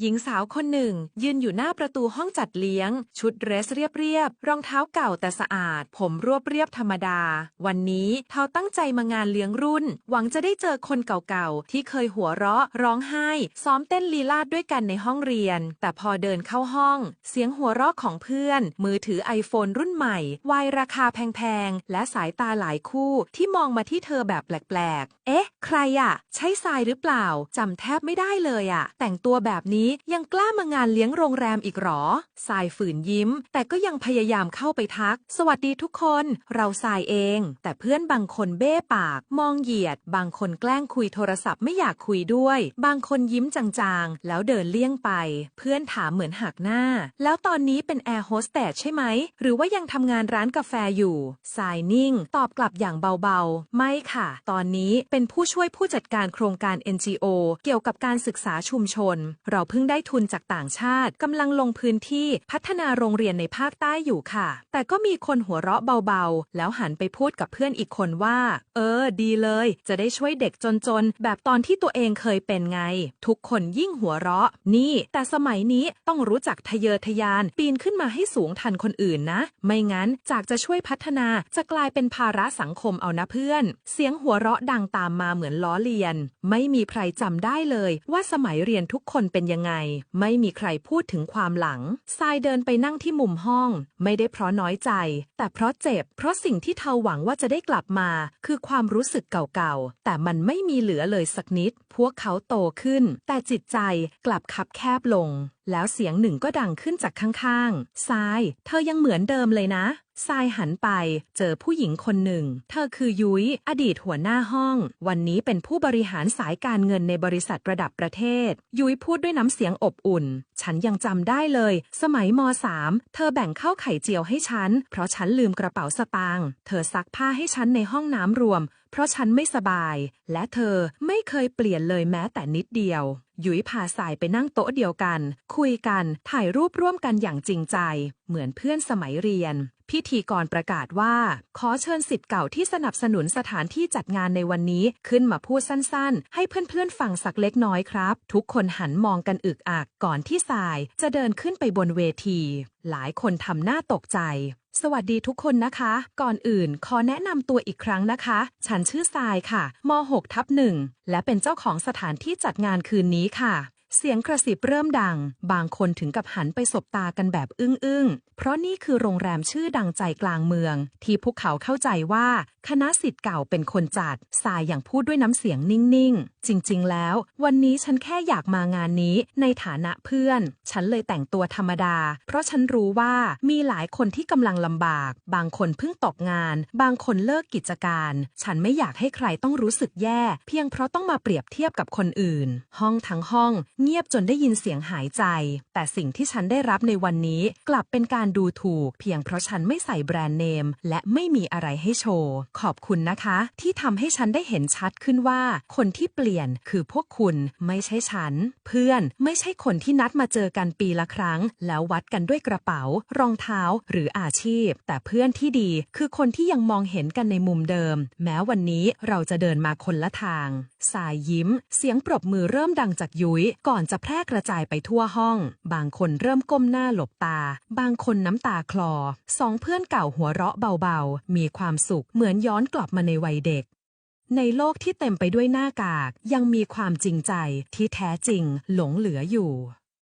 หญิงสาวคนหนึ่ง ยืนอยู่หน้าประตูห้องจัดเลี้ยง ชุดเดรสเรียบๆรองเท้าเก่าแต่สะอาด ผมรวบเรียบธรรมดา วันนี้เธอตั้งใจมางานเลี้ยงรุ่น หวังจะได้เจอคนเก่าๆ ที่เคยหัวเราะ ร้องไห้ ซ้อมเต้นลีลาดด้วยกันในห้องเรียน แต่พอเดินเข้าห้อง เสียงหัวเราะของเพื่อน มือถือไอโฟนรุ่นใหม่วายราคาแพงๆและสายตาหลายคู่ที่มองมาที่เธอแบบแปลกๆ เอ๊ะ ใครอะใช่ทรายหรือเปล่าจำแทบไม่ได้เลยอะแต่งตัวแบบนี้ยังกล้ามางานเลี้ยงโรงแรมอีกหรอทรายฝืนยิ้ม แต่ก็ยังพยายามเข้าไปทัก สวัสดีทุกคน เราทรายเอง แต่เพื่อนบางคนเบ้ปาก มองเหยียด บางคนแกล้งคุยโทรศัพท์ไม่อยากคุยด้วย บางคนยิ้มจางๆ แล้วเดินเลี่ยงไป เพื่อนถามเหมือนหักหน้า แล้วตอนนี้เป็นแอร์โฮสเตสใช่ไหม หรือว่ายังทำงานร้านกาแฟอยู่ทรายนิ่ง ตอบกลับอย่างเบาๆ ไม่ค่ะ ตอนนี้เป็นผู้ช่วยผู้จัดการโครงการ NGO เกี่ยวกับการศึกษาชุมชน เราเพิ่งได้ทุนจากต่างชาติกำลังลงพื้นที่พัฒนาโรงเรียนในภาคใต้อยู่ค่ะ แต่ก็มีคนหัวเราะเบาๆ แล้วหันไปพูดกับเพื่อนอีกคนว่า เออ ดีเลย จะได้ช่วยเด็กจนๆ แบบตอนที่ตัวเองเคยเป็นไง ทุกคนยิ่งหัวเราะ นี่ แต่สมัยนี้ต้องรู้จักทะเยอทะยาน ปีนขึ้นมาให้สูงทันคนอื่นนะ ไม่งั้นจากจะช่วยพัฒนาจะกลายเป็นภาระสังคมเอานะเพื่อน เสียงหัวเราะดังตามมาเหมือนล้อเลียน ไม่มีใครจำได้เลยว่าสมัยเรียนทุกคนเป็นยังไงไม่มีใครพูดถึงความหลังทรายเดินไปนั่งที่มุมห้อง ไม่ได้เพราะน้อยใจ แต่เพราะเจ็บ เพราะสิ่งที่เธอหวังว่าจะได้กลับมา คือความรู้สึกเก่าๆ แต่มันไม่มีเหลือเลยสักนิด พวกเขาโตขึ้น แต่จิตใจกลับคับแคบลง แล้วเสียงหนึ่งก็ดังขึ้นจากข้างๆทราย เธอยังเหมือนเดิมเลยนะทรายหันไป เจอผู้หญิงคนหนึ่ง เธอคือยุ้ย อดีตหัวหน้าห้อง วันนี้เป็นผู้บริหารสายการเงินในบริษัทระดับประเทศ ยุ้ยพูดด้วยน้ำเสียงอบอุ่น ฉันยังจำได้เลย สมัยม .3 เธอแบ่งข้าวไข่เจียวให้ฉัน เพราะฉันลืมกระเป๋าสตางค์เธอซักผ้าให้ฉันในห้องน้ำรวม เพราะฉันไม่สบาย และเธอไม่เคยเปลี่ยนเลยแม้แต่นิดเดียว ยุ้ยพาสายไปนั่งโต๊ะเดียวกัน คุยกัน ถ่ายรูปร่วมกันอย่างจริงใจ เหมือนเพื่อนสมัยเรียน พิธีกรประกาศว่า ขอเชิญสิทธิ์เก่าที่สนับสนุนสถานที่จัดงานในวันนี้ขึ้นมาพูดสั้นๆ ให้เพื่อนๆฟังสักเล็กน้อยครับ ทุกคนหันมองกันอึกอักก่อนที่สายจะเดินขึ้นไปบนเวที หลายคนทำหน้าตกใจ สวัสดีทุกคนนะคะ ก่อนอื่นขอแนะนำตัวอีกครั้งนะคะ ฉันชื่อทรายค่ะม 6 ทับหนึ่งและเป็นเจ้าของสถานที่จัดงานคืนนี้ค่ะ เสียงกระซิบเริ่มดัง บางคนถึงกับหันไปสบตากันแบบอึ้งๆ เพราะนี่คือโรงแรมชื่อดังใจกลางเมือง ที่พวกเขาเข้าใจว่า คณะสิทธิ์เก่าเป็นคนจัดสายอย่างพูดด้วยน้ำเสียงนิ่งๆ จริงๆ แล้ว วันนี้ฉันแค่อยากมางานนี้ในฐานะเพื่อน ฉันเลยแต่งตัวธรรมดา เพราะฉันรู้ว่ามีหลายคนที่กำลังลำบาก บางคนเพิ่งตกงาน บางคนเลิกกิจการ ฉันไม่อยากให้ใครต้องรู้สึกแย่ เพียงเพราะต้องมาเปรียบเทียบกับคนอื่น ห้องทั้งห้องเเงียบจนได้ยินเสียงหายใจ แต่สิ่งที่ฉันได้รับในวันนี้กลับเป็นการดูถูก เพียงเพราะฉันไม่ใส่แบรนด์เนม และไม่มีอะไรให้โชว์ ขอบคุณนะคะ ที่ทำให้ฉันได้เห็นชัดขึ้นว่า คนที่เปลี่ยนคือพวกคุณไม่ใช่ฉัน เพื่อนไม่ใช่คนที่นัดมาเจอกันปีละครั้ง แล้ววัดกันด้วยกระเป๋า รองเท้าหรืออาชีพ แต่เพื่อนที่ดีคือคนที่ยังมองเห็นกันในมุมเดิม แม้วันนี้เราจะเดินมาคนละทางสายยิ้ม เสียงปรบมือเริ่มดังจากยุ้ยก่อนจะแพร่กระจายไปทั่วห้อง บางคนเริ่มก้มหน้าหลบตา บางคนน้ำตาคลอ สองเพื่อนเก่าหัวเราะเบาๆ มีความสุขเหมือนย้อนกลับมาในวัยเด็กในโลกที่เต็มไปด้วยหน้ากาก ยังมีความจริงใจที่แท้จริงหลงเหลืออยู่